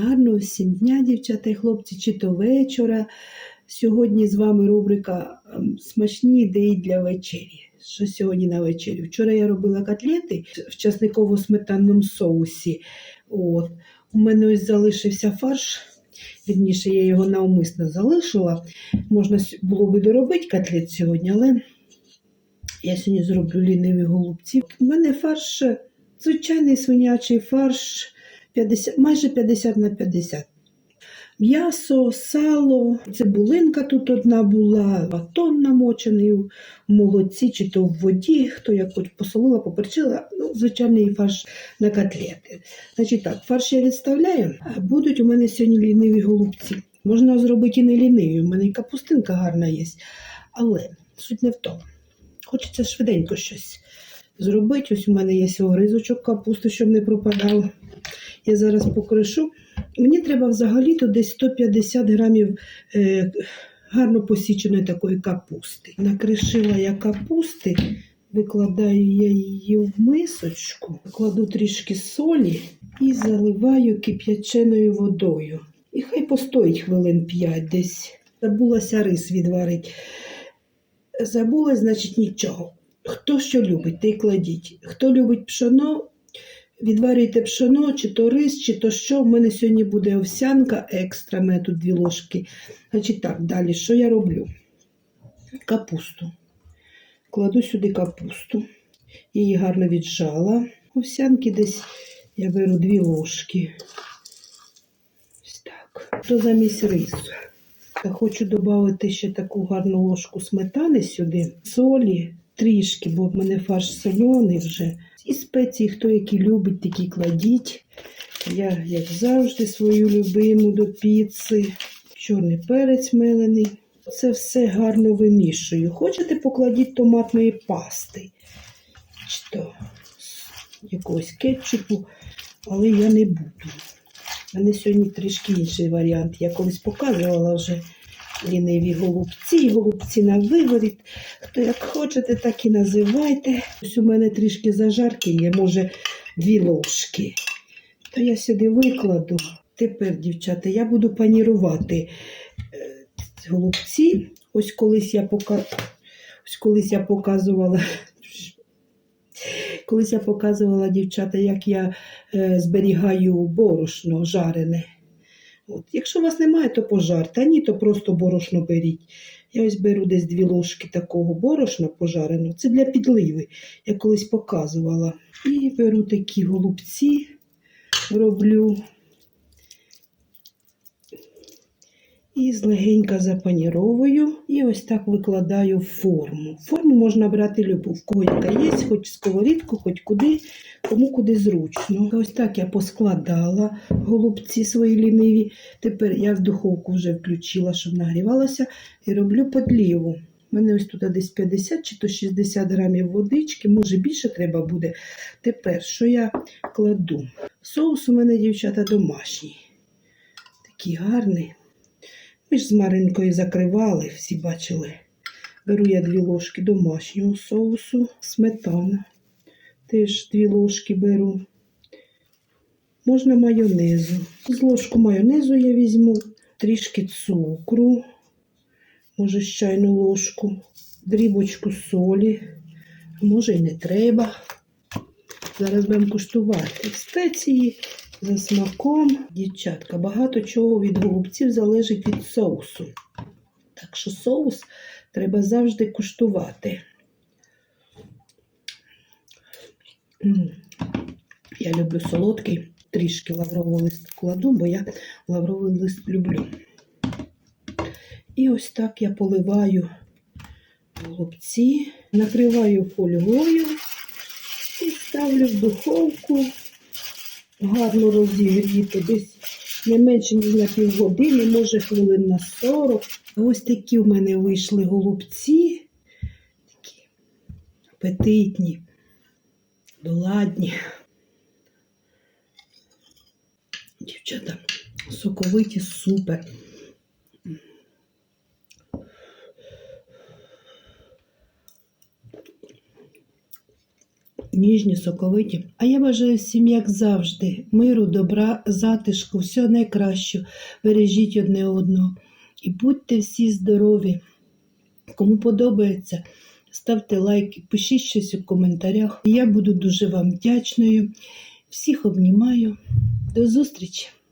Гарного всім дня, дівчата і хлопці, чи то вечора. Сьогодні з вами рубрика ем, Смачні ідеї для вечері. Що сьогодні на вечері? Вчора я робила котлети в часниково-сметанному соусі. От. У мене ось залишився фарш. Вірніше, я його навмисно залишила. Можна було би доробити котлет сьогодні, але я сьогодні зроблю ліниві голубці. У мене фарш звичайний свинячий фарш 50, майже 50 на 50. М'ясо, сало, цибулинка тут одна була, батон намочений в молоці чи то в воді, хто як хоч посолила, поперчила. Ну, звичайний фарш на котлети. Значить так, фарш я відставляю, будуть у мене сьогодні ліниві голубці. Можна зробити і не ліниві, у мене і капустинка гарна є. Але суть не в тому. Хочеться швиденько щось зробити. Ось у мене є огризочок капусти, щоб не пропадало. Я зараз покришу. Мені треба взагалі-то десь 150 грамів е, гарно посіченої такої капусти. Накришила я капусти, викладаю я її в мисочку, кладу трішки солі і заливаю кип'яченою водою. І хай постоїть хвилин 5 десь. Забулася рис відварити. Забула, значить нічого. Хто що любить, й кладіть. Хто любить пшоно, відварюйте пшоно, чи то рис, чи то що. У мене сьогодні буде овсянка екстра, мене тут дві ложки. Значить так, далі, що я роблю? Капусту. Кладу сюди капусту. Її гарно віджала. Овсянки десь я беру дві ложки. Ось так. То замість рису. Я хочу додати ще таку гарну ложку сметани сюди, солі трішки, бо в мене фарш солений вже. І спеції, хто які любить, такі кладіть. Я, як завжди, свою любиму до піци. Чорний перець мелений. Це все гарно вимішую. Хочете, покладіть томатної пасти, чи то якогось кетчупу, але я не буду. У мене сьогодні трішки інший варіант. Я колись показувала вже ліниві голубці, голубці на виворіт. Хто як хочете, так і називайте. Ось у мене трішки зажарки є, може, дві ложки. То я сюди викладу. Тепер, дівчата, я буду панірувати е, голубці. Ось колись я пока... Ось колись я показувала. Колись я показувала дівчата, як я е, зберігаю борошно жарене. От. Якщо у вас немає, то пожарте, а ні, то просто борошно беріть. Я ось беру десь дві ложки такого борошна пожареного. Це для підливи. Я колись показувала. І беру такі голубці, роблю. І злегенька запаніровую і ось так викладаю форму. Форму можна брати любу, в кого яка є, хоч сковорідку, хоч куди, кому куди зручно. Ось так я поскладала голубці свої ліниві. Тепер я в духовку вже включила, щоб нагрівалася, і роблю подліву. У мене ось тут десь 50 чи то 60 грамів водички, може більше треба буде. Тепер, що я кладу? Соус у мене, дівчата, домашній. Такий гарний. Ми ж з Маринкою закривали, всі бачили. Беру я дві ложки домашнього соусу, сметана. Теж дві ложки беру. Можна майонезу. З ложку майонезу я візьму, трішки цукру, може чайну ложку, дрібочку солі, може і не треба. Зараз будемо куштувати спеції за смаком. Дівчатка, багато чого від голубців залежить від соусу. Так що соус треба завжди куштувати. Я люблю солодкий, трішки лавровий лист кладу, бо я лавровий лист люблю. І ось так я поливаю голубці, накриваю фольгою і ставлю в духовку гарно розігріти, десь не менше, ніж на півгодини, може хвилин на 40. Ось такі в мене вийшли голубці, такі апетитні, доладні. Дівчата, соковиті, супер. Ніжні, соковиті. А я бажаю всім, як завжди, миру, добра, затишку, всього найкраще. Бережіть одне одного. І будьте всі здорові. Кому подобається, ставте лайки, пишіть щось у коментарях. Я буду дуже вам вдячною. Всіх обнімаю. До зустрічі!